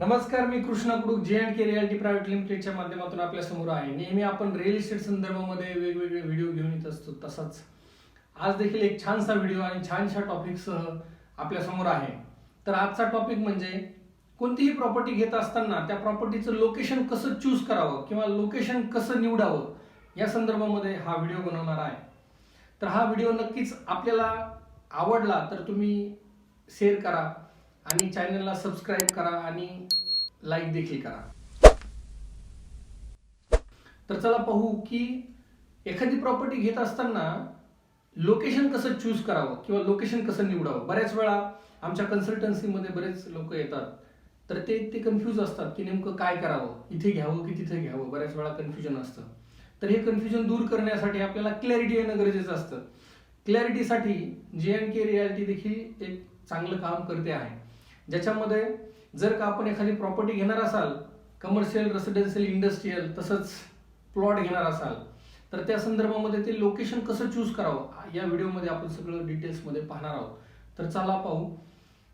नमस्कार मी कृष्णा कुडूक जे and K realty private लिमिटेडच्या माध्यमातून आपल्यासमोर आहे. नेहमी आपण रिअल इस्टेट संदर्भामध्ये वेगवेगळे व्हिडिओ घेऊन येत असतो तसाच आज देखील एक छानसा व्हिडिओ आणि छानशा टॉपिकसह आपल्यासमोर आहे. तर आजचा टॉपिक म्हणजे कोणतीही प्रॉपर्टी घेत असताना त्या प्रॉपर्टीचं लोकेशन कसं चूज करावं किंवा लोकेशन कसं निवडावं या संदर्भामध्ये हा व्हिडिओ बनवणार आहे. तर हा व्हिडिओ नक्कीच आपल्याला आवडला तर तुम्ही शेअर करा. आणि चॅनलला सबस्क्राईब करा आणि लाईक देखील करा. तर चला पाहू की एखादी प्रॉपर्टी घेत असताना लोकेशन कसं चूज करावं किंवा लोकेशन कसं निवडावं? बऱ्याच वेळा आमच्या कन्सल्टन्सीमध्ये बरेच लोक येतात. तर ते ते कन्फ्यूज असतात की नेमकं काय करावं? इथे घ्यावं की तिथे घ्यावं? बऱ्याच वेळा कन्फ्युजन असतं. तर हे कन्फ्युजन दूर करण्यासाठी आपल्याला क्लॅरिटी येणं गरजेचं असतं. क्लॅरिटीसाठी जे एन के रियालिटी देखील एक चांगलं काम करते आहे. ज्याच्यामध्ये जर का आपण एखादी प्रॉपर्टी घेणार असाल कमर्शियल रेसिडेन्शियल इंडस्ट्रीयल तसंच प्लॉट घेणार असाल तर त्या संदर्भामध्ये ते लोकेशन कसं चूज करावं या व्हिडिओमध्ये आपण सगळं डिटेल्समध्ये पाहणार आहोत. तर चला पाहू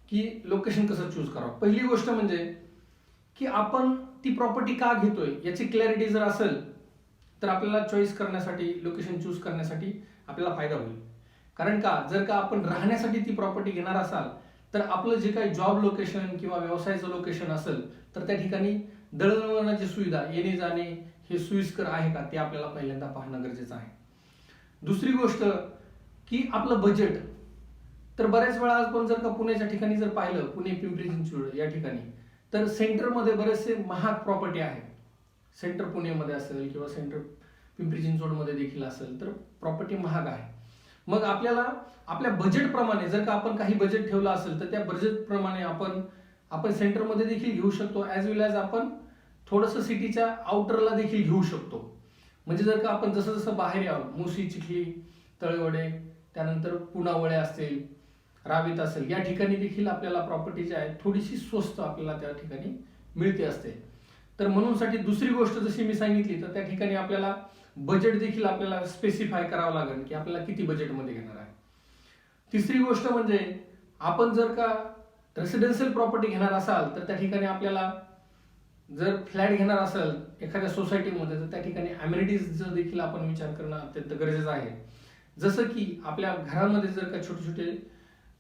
की लोकेशन कसं चूज करावं. पहिली गोष्ट म्हणजे की आपण ती प्रॉपर्टी का घेतोय याची क्लॅरिटी जर असेल तर आपल्याला चॉईस करण्यासाठी लोकेशन चूज करण्यासाठी आपल्याला फायदा होईल. कारण का जर का आपण राहण्यासाठी ती प्रॉपर्टी घेणार असाल तर आपलं जे काही जॉब लोकेशन किंवा व्यवसायाचं लोकेशन असेल तर त्या ठिकाणी दळणवळणाची सुविधा येणे जाणे हे सोयीस्कर आहे का ते आपल्याला पहिल्यांदा पाहणं गरजेचं आहे. दुसरी गोष्ट की आपलं बजेट तर बऱ्याच वेळा आपण जर का पुण्याच्या ठिकाणी जर पाहिलं पुणे पिंपरी चिंचवड या ठिकाणी तर सेंटरमध्ये बरेचसे महाग प्रॉपर्टी आहेत. सेंटर पुणेमध्ये असेल किंवा सेंटर पिंपरी चिंचवडमध्ये देखील असेल तर प्रॉपर्टी महाग आहे. मग आपल्याला आपल्या बजेटप्रमाणे जर का आपण काही बजेट ठेवलं असेल तर त्या बजेटप्रमाणे आपण आपण सेंटरमध्ये देखील घेऊ शकतो ॲज वेल ॲज आपण थोडंसं सिटीच्या आउटरला देखील घेऊ शकतो. म्हणजे जर का आपण जसं जसं बाहेर यावं मुसी चिखली तळवडे त्यानंतर पुनावळे असेल रावीत असेल या ठिकाणी देखील आपल्याला प्रॉपर्टी जी आहे थोडीशी स्वस्त आपल्याला त्या ठिकाणी मिळते असते. तर म्हणूनसाठी दुसरी गोष्ट जशी मी सांगितली तर त्या ठिकाणी आपल्याला बजेट देखील आपल्याला स्पेसिफाय करावं लागेल की आपल्याला किती बजेटमध्ये घेणार आहे. तिसरी गोष्ट म्हणजे आपण जर का रेसिडेन्शियल प्रॉपर्टी घेणार असाल तर त्या ठिकाणी आपल्याला जर फ्लॅट घेणार असेल एखाद्या सोसायटीमध्ये तर त्या ठिकाणी अम्युनिटीजचा देखील आपण विचार करणं अत्यंत गरजेचं आहे. जसं की आपल्या घरामध्ये जर का छोटे छोटे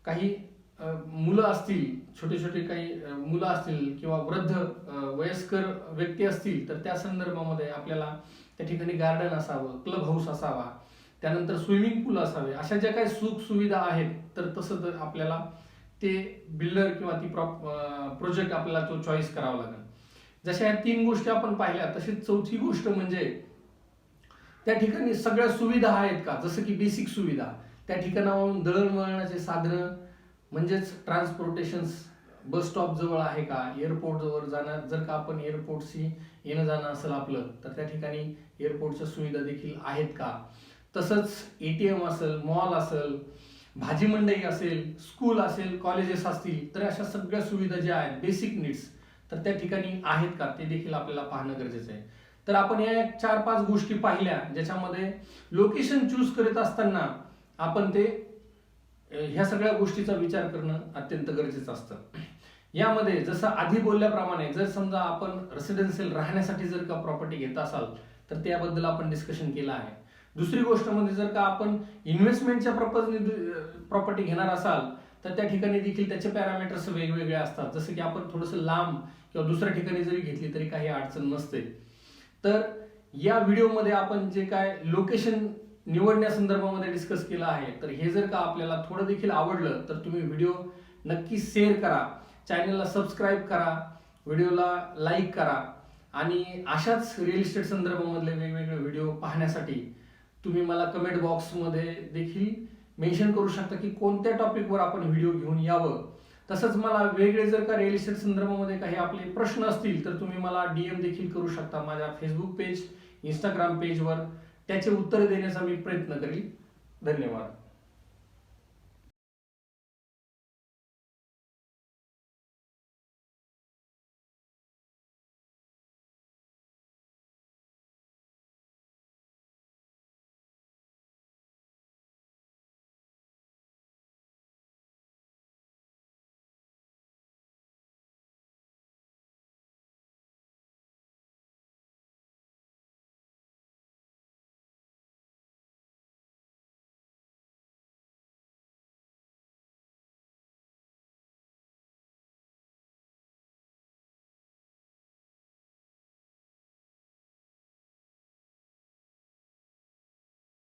काही मुलं असतील छोटे छोटे काही मुलं असतील किंवा वृद्ध वयस्कर व्यक्ती असतील तर त्या संदर्भामध्ये आपल्याला त्या ठिकाणी गार्डन असावं क्लब हाऊस असावा त्यानंतर स्विमिंग पूल असावे अशा ज्या काही सुख सुविधा आहेत तर तसं तर आपल्याला ते बिल्डर किंवा ती प्रॉप प्रोजेक्ट आपल्याला तो चॉईस करावा लागेल. जशा या तीन गोष्टी आपण पाहिल्या तशीच चौथी गोष्ट म्हणजे त्या ठिकाणी सगळ्या सुविधा आहेत का? जसं की बेसिक सुविधा. त्या ठिकाणावरून दळणवळणाचे साधनं म्हणजेच ट्रान्सपोर्टेशन बस स्टॉप जवळ आहे का? एअरपोर्ट जवळ जाणार जर का आपण एअरपोर्टशी येणं जाणं असेल आपलं तर त्या ठिकाणी एअरपोर्टच्या सुविधा देखील आहेत का? तसंच ए टी एम असेल मॉल असेल भाजी मंडई असेल स्कूल असेल कॉलेजेस असतील तर अशा सगळ्या सुविधा ज्या आहेत बेसिक नीड्स तर त्या ठिकाणी आहेत का? ते देखील आपल्याला पाहणं गरजेचं आहे. तर आपण या चार पाच गोष्टी पाहिल्या ज्याच्यामध्ये लोकेशन चूज करत असताना आपण ते ह्या सगळ्या गोष्टीचा विचार करणं अत्यंत गरजेचं असतं. यामध्ये जसं आधी बोलल्याप्रमाणे जर समजा आपण रेसिडेन्शियल राहण्यासाठी जर का प्रॉपर्टी घेत असाल तर त्याबद्दल आपण डिस्कशन केलं आहे. दुसरी गोष्ट म्हणजे जर का आपण इन्व्हेस्टमेंटच्या पर्पजने प्रॉपर्टी घेणार असाल तर त्या ठिकाणी देखील त्याचे पॅरामीटर्स वेगवेगळे असतात. जसं की आपण थोडंसं लांब किंवा दुसऱ्या ठिकाणी जरी घेतली तरी काही अडचण नसते. तर या व्हिडिओमध्ये आपण जे काय लोकेशन निवडण्या संदर्भामध्ये डिस्कस केलं आहे. तर हे जर का आपल्याला थोडं देखील आवडलं तर तुम्ही व्हिडिओ नक्की शेअर करा. चॅनलला सबस्क्राईब करा. व्हिडिओला लाईक करा. आणि अशाच रिअल इस्टेट संदर्भामधले वेगवेगळे व्हिडिओ पाहण्यासाठी तुम्ही मला कमेंट बॉक्समध्ये देखील मेन्शन करू शकता की कोणत्या टॉपिकवर आपण व्हिडिओ घेऊन यावं. तसंच मला वेगळे जर का रिअल इस्टेट संदर्भामध्ये काही आपले प्रश्न असतील तर तुम्ही मला डीएम देखील करू शकता माझ्या फेसबुक पेज इंस्टाग्राम पेजवर त्याचे उत्तर देण्याचा मी प्रयत्न करील. धन्यवाद.